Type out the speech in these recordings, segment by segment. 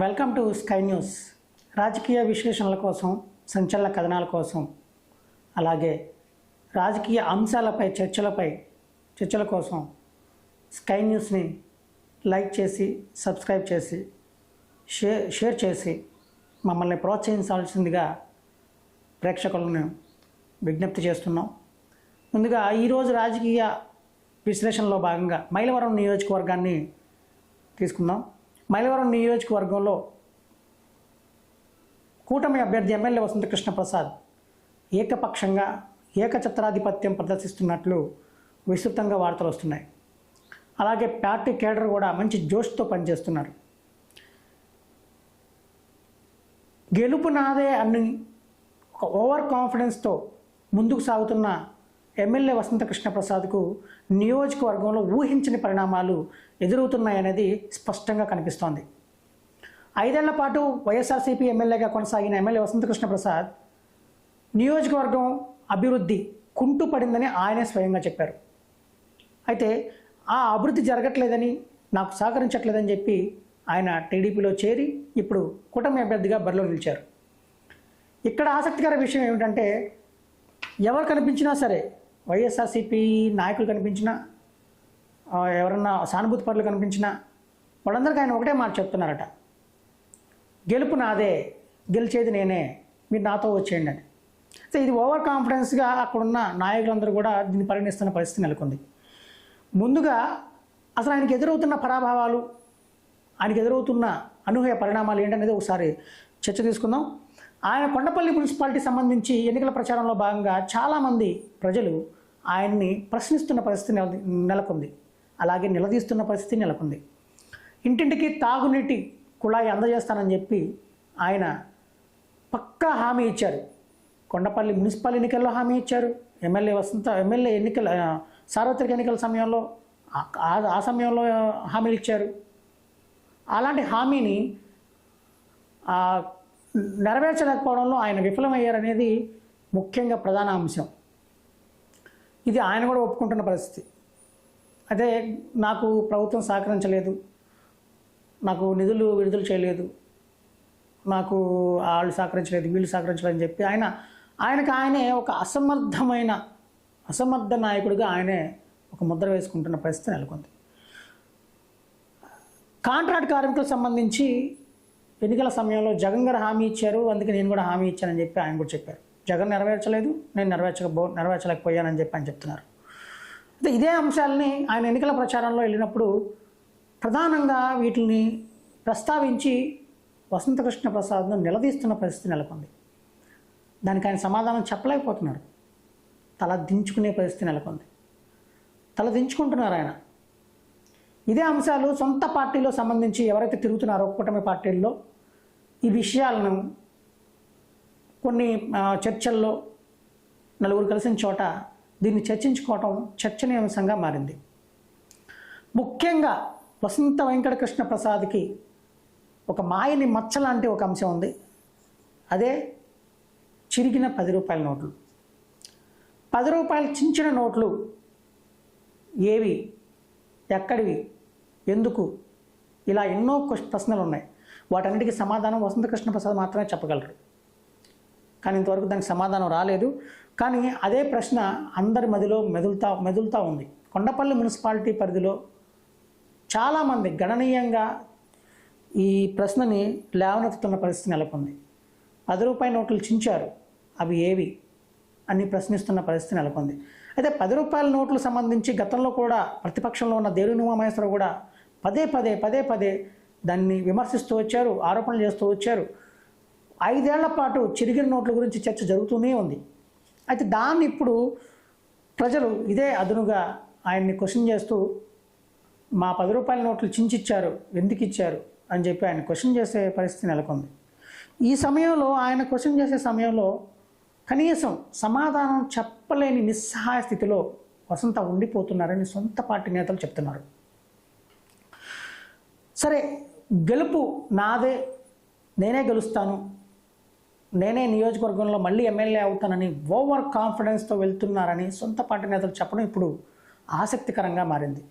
Welcome to sky news. రాజకీయ విశ్లేషణల కోసం సంచలన కథనాల కోసం అలాగే రాజకీయ అంశాలపై చర్చలపై చర్చల కోసం స్కై న్యూస్ని లైక్ చేసి సబ్స్క్రైబ్ చేసి షేర్ షేర్ చేసి మమ్మల్ని ప్రోత్సహించాల్సిందిగా ప్రేక్షకులను విజ్ఞప్తి చేస్తున్నాం. ముందుగా ఈరోజు రాజకీయ విశ్లేషణలో భాగంగా మైలవరం నియోజకవర్గాన్ని తీసుకుందాం. మైలవరం నియోజకవర్గంలో కూటమి అభ్యర్థి ఎమ్మెల్యే వసంతకృష్ణ ప్రసాద్ ఏకపక్షంగా ఏకఛత్రాధిపత్యం ప్రదర్శిస్తున్నట్లు విస్తృతంగా వార్తలు వస్తున్నాయి. అలాగే పార్టీ కేడర్ కూడా మంచి జోష్తో పనిచేస్తున్నారు. గెలుపు నాదే అని ఒక ఓవర్ కాన్ఫిడెన్స్తో ముందుకు సాగుతున్న ఎమ్మెల్యే వసంతకృష్ణ ప్రసాద్కు నియోజకవర్గంలో ఊహించని పరిణామాలు ఎదురవుతున్నాయనేది స్పష్టంగా కనిపిస్తోంది. ఐదేళ్ళ పాటు వైఎస్ఆర్సీపీ ఎమ్మెల్యేగా కొనసాగిన ఎమ్మెల్యే వసంతకృష్ణ ప్రసాద్ నియోజకవర్గం అభివృద్ధి కుంటుపడిందని ఆయనే స్వయంగా చెప్పారు. అయితే ఆ అభివృద్ధి జరగట్లేదని నాకు సహకరించట్లేదని చెప్పి ఆయన టీడీపీలో చేరి ఇప్పుడు కూటమి అభ్యర్థిగా బరిలో నిలిచారు. ఇక్కడ ఆసక్తికర విషయం ఏమిటంటే ఎవరు కనిపించినా సరే వైఎస్ఆర్సీపీ నాయకులు కనిపించినా ఎవరన్నా సానుభూతి పనులు కనిపించినా వాళ్ళందరికీ ఆయన ఒకటే మాట చెప్తున్నారట. గెలుపు నాదే గెలిచేది నేనే మీరు నాతో వచ్చేయండి అని. అయితే ఇది ఓవర్ కాన్ఫిడెన్స్గా అక్కడున్న నాయకులందరూ కూడా దీన్ని పరిగణిస్తున్న పరిస్థితి నెలకొంది. ముందుగా అసలు ఆయనకి ఎదురవుతున్న పరాభావాలు ఆయనకి ఎదురవుతున్న అనూహ్య పరిణామాలు ఏంటనేది ఒకసారి చర్చ తీసుకుందాం. ఆయన కొండపల్లి మున్సిపాలిటీ సంబంధించి ఎన్నికల ప్రచారంలో భాగంగా చాలామంది ప్రజలు ఆయన్ని ప్రశ్నిస్తున్న పరిస్థితి నెలకొంది. అలాగే నిలదీస్తున్న పరిస్థితి నెలకొంది. ఇంటింటికి తాగునీటి కుళాయి అందజేస్తానని చెప్పి ఆయన పక్కా హామీ ఇచ్చారు. కొండపల్లి మున్సిపల్ ఎన్నికల్లో హామీ ఇచ్చారు. ఎమ్మెల్యే వసంత ఎమ్మెల్యే ఎన్నికల సార్వత్రిక ఎన్నికల సమయంలో ఆ- సమయంలో హామీలు ఇచ్చారు. అలాంటి హామీని నెరవేర్చలేకపోవడంలో ఆయన విఫలమయ్యారనేది ముఖ్యంగా ప్రధాన అంశం. ఇది ఆయన కూడా ఒప్పుకుంటున్న పరిస్థితి. అదే నాకు ప్రభుత్వం సహకరించలేదు. నాకు నిధులు విడుదల చేయలేదు. నాకు వాళ్ళు సహకరించలేదు వీళ్ళు సహకరించలేదని చెప్పి ఆయన ఆయనకు ఆయనే ఒక అసమర్థమైన అసమర్థ నాయకుడిగా ఆయనే ఒక ముద్ర వేసుకుంటున్న పరిస్థితి నెలకొంది. కాంట్రాక్ట్ కార్మికులకు సంబంధించి ఎన్నికల సమయంలో జగన్ గారు హామీ ఇచ్చారు అందుకే నేను కూడా హామీ ఇచ్చానని చెప్పి ఆయన కూడా చెప్పారు. జగన్ నెరవేర్చలేదు నేను నెరవేర్చకపో నెరవేర్చలేకపోయానని చెప్పి అని చెప్తున్నారు. అయితే ఇదే అంశాలని ఆయన ఎన్నికల ప్రచారంలో వెళ్ళినప్పుడు ప్రధానంగా వీటిని ప్రస్తావించి వసంతకృష్ణ ప్రసాద్ను నిలదీస్తున్న పరిస్థితి నెలకొంది. దానికి ఆయన సమాధానం చెప్పలేకపోతున్నారు. తల దించుకునే పరిస్థితి నెలకొంది. తల దించుకుంటున్నారు ఆయన. ఇదే అంశాలు సొంత పార్టీలో సంబంధించి ఎవరైతే తిరుగుతున్నారో కూటమి పార్టీల్లో ఈ విషయాలను కొన్ని చర్చల్లో నలుగురు కలిసిన చోట దీన్ని చర్చించుకోవటం చర్చనీయాంశంగా మారింది. ముఖ్యంగా వసంత వెంకటకృష్ణ ప్రసాద్కి ఒక మాయని మచ్చ లాంటి ఒక అంశం ఉంది. అదే చిరిగిన పది రూపాయల నోట్లు. పది రూపాయలు చించిన నోట్లు ఏవి ఎక్కడివి ఎందుకు ఇలా ఎన్నో ప్రశ్నలు ఉన్నాయి. వాటన్నిటికీ సమాధానం వసంతకృష్ణ ప్రసాద్ మాత్రమే చెప్పగలరు. కానీ ఇంతవరకు దానికి సమాధానం రాలేదు. కానీ అదే ప్రశ్న అందరి మదిలో మెదులుతా మెదులుతూ ఉంది. కొండపల్లి మున్సిపాలిటీ పరిధిలో చాలామంది గణనీయంగా ఈ ప్రశ్నని లేవనెత్తుతున్న పరిస్థితి నెలకొంది. పది రూపాయల నోట్లు చించారు. అవి ఏవి అని ప్రశ్నిస్తున్న పరిస్థితి నెలకొంది. అయితే పది రూపాయల నోట్లు సంబంధించి గతంలో కూడా ప్రతిపక్షంలో ఉన్న దేవుని ఉమామహేశ్వరరావు కూడా పదే పదే పదే పదే దాన్ని విమర్శిస్తూ వచ్చారు ఆరోపణలు చేస్తూ వచ్చారు. ఐదేళ్ళ పాటు చిరిగిన నోట్ల గురించి చర్చ జరుగుతూనే ఉంది. అయితే దాన్ని ఇప్పుడు ప్రజలు ఇదే అదునుగా ఆయన్ని క్వశ్చన్ చేస్తూ మా పది రూపాయల నోట్లు చించిచ్చారు ఎందుకు ఇచ్చారు? అని చెప్పి ఆయన క్వశ్చన్ చేసే పరిస్థితి నెలకొంది. ఈ సమయంలో ఆయన క్వశ్చన్ చేసే సమయంలో కనీసం సమాధానం చెప్పలేని నిస్సహాయ స్థితిలో వసంత ఉండిపోతున్నారని సొంత పార్టీ నేతలు చెప్తున్నారు. సరే గెలుపు నాదే నేనే గెలుస్తాను నేనే నియోజకవర్గంలో మళ్ళీ ఎమ్మెల్యే అవుతానని ఓవర్ కాన్ఫిడెన్స్తో వెళ్తున్నారని సొంత పార్టీ నేతలు చెప్పడం ఇప్పుడు ఆసక్తికరంగా మారింది.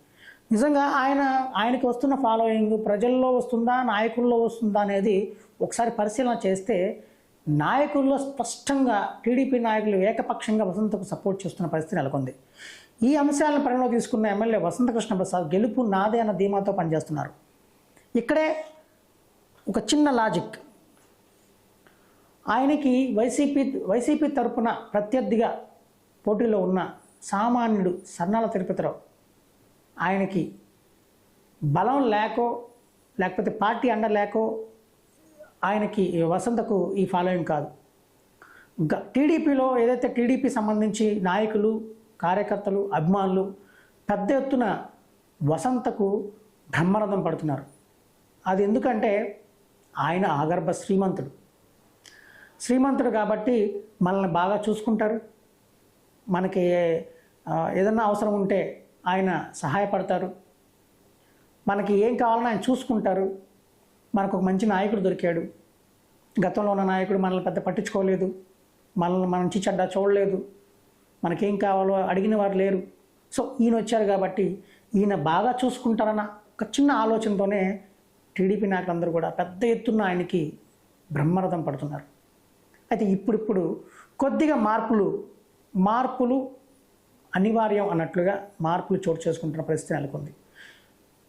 నిజంగా ఆయన ఆయనకి వస్తున్న ఫాలోయింగ్ ప్రజల్లో వస్తుందా నాయకుల్లో వస్తుందా అనేది ఒకసారి పరిశీలన చేస్తే నాయకుల్లో స్పష్టంగా టీడీపీ నాయకులు ఏకపక్షంగా వసంతకు సపోర్ట్ చేస్తున్న పరిస్థితి నెలకొంది. ఈ అంశాలను పరిగణలో తీసుకున్న ఎమ్మెల్యే వసంతకృష్ణ ప్రసాద్ గెలుపు నాదే అన్న ధీమాతో పనిచేస్తున్నారు. ఇక్కడే ఒక చిన్న లాజిక్ ఆయనకి వైసీపీ వైసీపీ తరపున ప్రత్యర్థిగా పోటీలో ఉన్న సామాన్యుడు సన్నాల తిరుపతిరావు. ఆయనకి బలం లేకో లేకపోతే పార్టీ అండ లేకో ఆయనకి వసంతకు ఈ ఫాలోయింగ్ కాదు. గ- టీడీపీలో ఏదైతే టీడీపీ సంబంధించి నాయకులు కార్యకర్తలు అభిమానులు పెద్ద ఎత్తున వసంతకు బ్రహ్మరథం పడుతున్నారు. అది ఎందుకంటే ఆయన ఆగర్భ శ్రీమంతుడు. శ్రీమంతుడు కాబట్టి మనల్ని బాగా చూసుకుంటారు. మనకి ఏదన్నా అవసరం ఉంటే ఆయన సహాయపడతారు. మనకి ఏం కావాలన్నా ఆయన చూసుకుంటారు. మనకు ఒక మంచి నాయకుడు దొరికాడు. గతంలో ఉన్న నాయకుడు మనల్ని పెద్ద పట్టించుకోలేదు. మనల్ని మనం చెడ్డ చూడలేదు. మనకేం కావాలో అడిగిన వారు లేరు. సో ఈయన వచ్చారు కాబట్టి ఈయన బాగా చూసుకుంటారన్న ఒక చిన్న ఆలోచనతోనే టీడీపీ నాయకులందరూ కూడా పెద్ద ఎత్తున ఆయనకి బ్రహ్మరథం పడుతున్నారు. అయితే ఇప్పుడిప్పుడు కొద్దిగా మార్పులు మార్పులు అనివార్యం అన్నట్లుగా మార్పులు చోటు చేసుకుంటున్న పరిస్థితి నెలకొంది.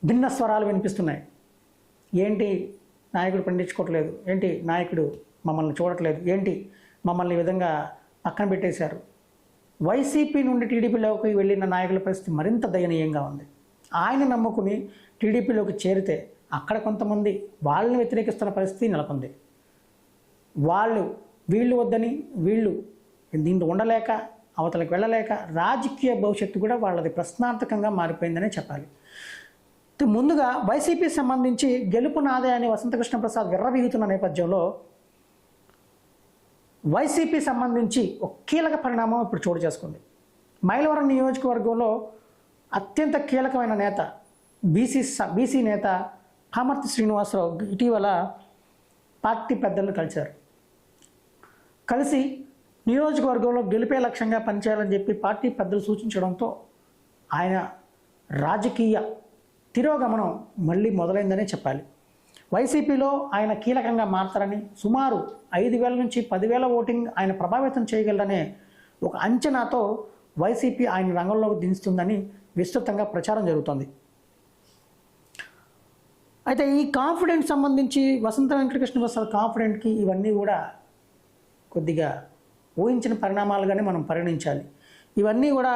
భిన్న స్వరాలు వినిపిస్తున్నాయి. ఏంటి నాయకుడు పండించుకోవట్లేదు? ఏంటి నాయకుడు మమ్మల్ని చూడట్లేదు? ఏంటి మమ్మల్ని ఈ విధంగా పక్కన పెట్టేశారు? వైసీపీ నుండి టీడీపీలోకి వెళ్ళిన నాయకుల పరిస్థితి మరింత దయనీయంగా ఉంది. ఆయన నమ్ముకుని టీడీపీలోకి చేరితే అక్కడ కొంతమంది వాళ్ళని వ్యతిరేకిస్తున్న పరిస్థితి నెలకొంది. వాళ్ళు వీళ్ళు వద్దని వీళ్ళు దీంట్లో ఉండలేక అవతలకు వెళ్ళలేక రాజకీయ భవిష్యత్తు కూడా వాళ్ళది ప్రశ్నార్థకంగా మారిపోయిందనే చెప్పాలి. ముందుగా వైసీపీ సంబంధించి గెలుపు నాదే అని వసంతకృష్ణ ప్రసాద్ విర్రవీగుతున్న నేపథ్యంలో వైసీపీ సంబంధించి ఒక కీలక పరిణామం ఇప్పుడు చోటు చేసుకుంది. మైలవరం నియోజకవర్గంలో అత్యంత కీలకమైన నేత బీసీ స- బీసీ నేత కామర్తి శ్రీనివాసరావు ఇటీవల పార్టీ పెద్దలను కలిశారు. కలిసి నియోజకవర్గంలో గెలిపే లక్ష్యంగా పనిచేయాలని చెప్పి పార్టీ పెద్దలు సూచించడంతో ఆయన రాజకీయ తిరోగమనం మళ్ళీ మొదలైందనే చెప్పాలి. వైసీపీలో ఆయన కీలకంగా మారతారని సుమారు ఐదు వేల నుంచి పదివేల ఓటింగ్ ఆయన ప్రభావితం చేయగలరనే ఒక అంచనాతో వైసీపీ ఆయన రంగంలోకి దించుతుందని విస్తృతంగా ప్రచారం జరుగుతోంది. అయితే ఈ కాన్ఫిడెంట్ సంబంధించి వసంత వెంకటకృష్ణ ప్రసాద్ కాన్ఫిడెంట్కి ఇవన్నీ కూడా కొద్దిగా ఊహించిన పరిణామాలుగానే మనం పరిగణించాలి ఇవన్నీ కూడా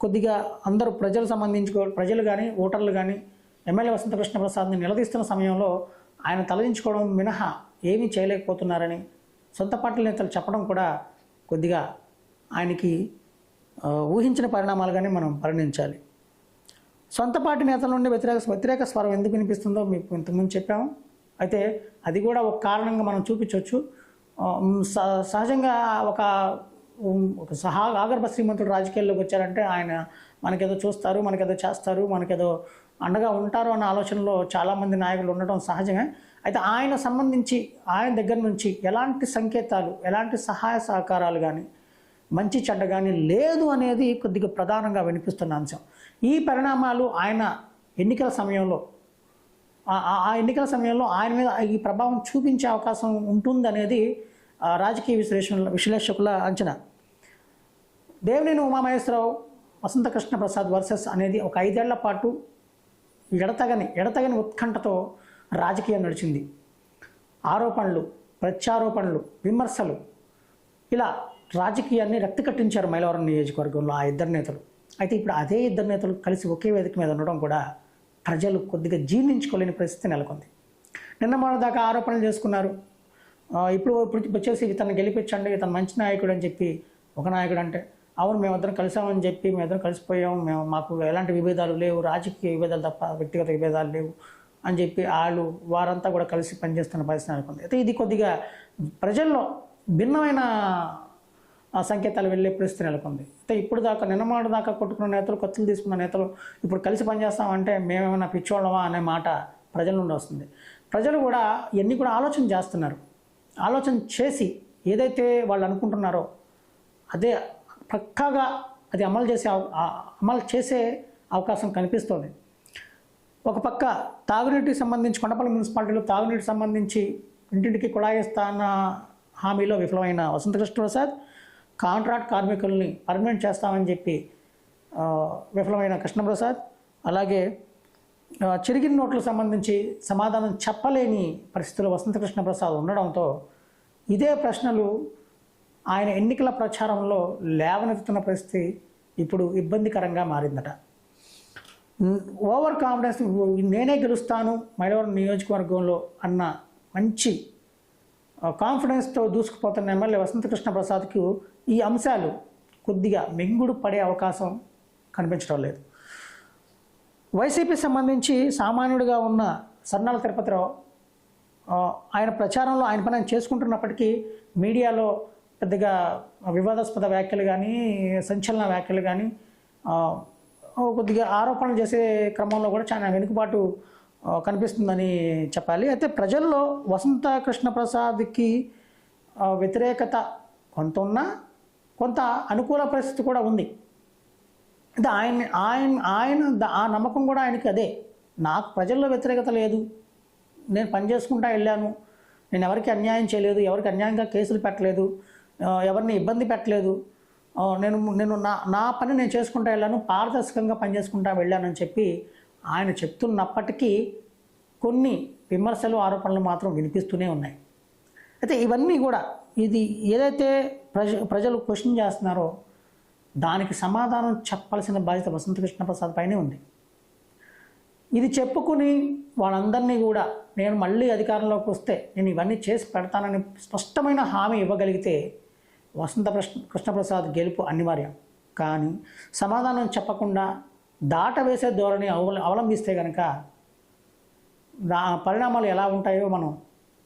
కొద్దిగా అందరూ ప్రజలు సంబంధించుకో ప్రజలు కానీ ఓటర్లు కానీ ఎమ్మెల్యే వసంతకృష్ణ ప్రసాద్ని నిలదీస్తున్న సమయంలో ఆయన తలదించుకోవడం మినహా ఏమీ చేయలేకపోతున్నారని సొంత పార్టీ నేతలు చెప్పడం కూడా కొద్దిగా ఆయనకి ఊహించిన పరిణామాలుగానే మనం పరిగణించాలి సొంత పార్టీ నేతల నుండి వ్యతిరేక వ్యతిరేక స్వరం ఎందుకు వినిపిస్తుందో మీకు ఇంతకుముందు చెప్పాము. అయితే అది కూడా ఒక కారణంగా మనం చూపించవచ్చు. సహజంగా ఒక ఒక సహా ఆగర్భ శ్రీమంతుడు రాజకీయాల్లోకి వచ్చారంటే ఆయన మనకేదో చూస్తారు మనకేదో చేస్తారు మనకేదో అండగా ఉంటారు అన్న ఆలోచనలో చాలామంది నాయకులు ఉండటం సహజమే. అయితే ఆయన సంబంధించి ఆయన దగ్గర నుంచి ఎలాంటి సంకేతాలు ఎలాంటి సహాయ సహకారాలు కానీ మంచి చెడ్డ కానీ లేదు అనేది కొద్దిగా ప్రధానంగా వినిపిస్తున్న అంశం. ఈ పరిణామాలు ఆయన ఎన్నికల సమయంలో ఆ- ఆ- ఎన్నికల సమయంలో ఆయన మీద ఈ ప్రభావం చూపించే అవకాశం ఉంటుందనేది రాజకీయ విశ్లేషణ విశ్లేషకుల అంచనా. దేవినేని ఉమామహేశ్వరరావు వసంతకృష్ణ ప్రసాద్ వర్సెస్ అనేది ఒక ఐదేళ్ళ పాటు ఎడతగని ఎడతగని ఉత్కంఠతో రాజకీయం నడిచింది. ఆరోపణలు ప్రత్యారోపణలు విమర్శలు ఇలా రాజకీయాన్ని రక్తి కట్టించారు మైలవరం నియోజకవర్గంలో ఆ ఇద్దరు నేతలు. అయితే ఇప్పుడు అదే ఇద్దరు నేతలు కలిసి ఒకే వేదిక మీద ఉండడం కూడా ప్రజలు కొద్దిగా జీర్ణించుకోలేని పరిస్థితి నెలకొంది. నిన్న మొన్న దాకా ఆరోపణలు చేసుకున్నారు. ఇప్పుడు ఇప్పుడు వచ్చేసి ఇతను గెలిపించండి ఇతను మంచి నాయకుడు అని చెప్పి ఒక నాయకుడు అంటే అవును మేమిద్దరం కలిసామని చెప్పి మేమిద్దరం కలిసిపోయాం మేము మాకు ఎలాంటి విభేదాలు లేవు రాజకీయ విభేదాలు తప్ప వ్యక్తిగత విభేదాలు లేవు అని చెప్పి వాళ్ళు వారంతా కూడా కలిసి పనిచేస్తున్న పరిస్థితి నెలకొంది. అయితే ఇది కొద్దిగా ప్రజల్లో భిన్నమైన సంకేతాలు వెళ్ళే పరిస్థితి నెలకొంది. అయితే ఇప్పుడు దాకా నిన్నమాట దాకా కొట్టుకున్న నేతలు కొత్తలు తీసుకున్న నేతలు ఇప్పుడు కలిసి పనిచేస్తామంటే మేమేమైనా పిచ్చోళ్ళమా అనే మాట ప్రజల నుండి వస్తుంది. ప్రజలు కూడా ఇవన్నీ కూడా ఆలోచన చేస్తున్నారు. ఆలోచన చేసి ఏదైతే వాళ్ళు అనుకుంటున్నారో అదే పక్కాగా అది అమలు చేసే అవ- అమలు చేసే అవకాశం కనిపిస్తోంది. ఒక పక్క తాగునీటికి సంబంధించి కొండపల్లి మున్సిపాలిటీలో తాగునీటికి సంబంధించి ఇంటింటికి కుళాయిస్తా అన్న హామీలో విఫలమైన వసంతకృష్ణ ప్రసాద్ కాంట్రాక్ట్ కార్మికుల్ని పర్మనెంట్ చేస్తామని చెప్పి విఫలమైన కృష్ణప్రసాద్ అలాగే చిరిగిన నోట్లకు సంబంధించి సమాధానం చెప్పలేని పరిస్థితుల్లో వసంతకృష్ణ ప్రసాద్ ఉండడంతో ఇదే ప్రశ్నలు ఆయన ఎన్నికల ప్రచారంలో లేవనెత్తుతున్న పరిస్థితి ఇప్పుడు ఇబ్బందికరంగా మారిందట. ఓవర్ కాన్ఫిడెన్స్ నేనే గెలుస్తాను మైలవరం నియోజకవర్గంలో అన్న మంచి కాన్ఫిడెన్స్తో దూసుకుపోతున్న ఎమ్మెల్యే వసంతకృష్ణ ప్రసాద్కు ఈ అంశాలు కొద్దిగా మింగుడు పడే అవకాశం కనిపించడం లేదు. వైసీపీ సంబంధించి సామాన్యుడిగా ఉన్న సన్నాల తిరుపతిరావు ఆయన ప్రచారంలో ఆయన పని ఆయన చేసుకుంటున్నప్పటికీ మీడియాలో పెద్దగా వివాదాస్పద వ్యాఖ్యలు కానీ సంచలన వ్యాఖ్యలు కానీ కొద్దిగా ఆరోపణలు చేసే క్రమంలో కూడా చాలా వెనుకబాటు కనిపిస్తుందని చెప్పాలి. అయితే ప్రజల్లో వసంత కృష్ణ ప్రసాద్కి వ్యతిరేకత కొంత ఉన్నా కొంత అనుకూల పరిస్థితి కూడా ఉంది. అంటే ఆయన ఆయన ఆయన ఆ నమ్మకం కూడా ఆయనకి అదే. నాకు ప్రజల్లో వ్యతిరేకత లేదు. నేను పని చేసుకుంటా వెళ్ళాను. నేను ఎవరికి అన్యాయం చేయలేదు ఎవరికి అన్యాయంగా కేసులు పెట్టలేదు ఎవరిని ఇబ్బంది పెట్టలేదు. నేను నేను నా నా పని నేను చేసుకుంటా వెళ్ళాను పారదర్శకంగా పనిచేసుకుంటా వెళ్ళానని చెప్పి ఆయన చెప్తున్నప్పటికీ కొన్ని విమర్శలు ఆరోపణలు మాత్రం వినిపిస్తూనే ఉన్నాయి. అయితే ఇవన్నీ కూడా ఇది ఏదైతే ప్రజ ప్రజలు క్వశ్చన్ చేస్తున్నారో దానికి సమాధానం చెప్పాల్సిన బాధ్యత వసంతకృష్ణ ప్రసాద్ పైనే ఉంది. ఇది చెప్పుకుని వాళ్ళందరినీ కూడా నేను మళ్ళీ అధికారంలోకి వస్తే నేను ఇవన్నీ చేసి పెడతానని స్పష్టమైన హామీ ఇవ్వగలిగితే వసంత కృష్ణ కృష్ణప్రసాద్ గెలుపు అనివార్యం. కానీ సమాధానం చెప్పకుండా దాట వేసే ధోరణి అవల అవలంబిస్తే కనుక పరిణామాలు ఎలా ఉంటాయో మనం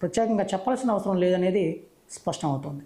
ప్రత్యేకంగా చెప్పాల్సిన అవసరం లేదనేది స్పష్టమవుతుంది.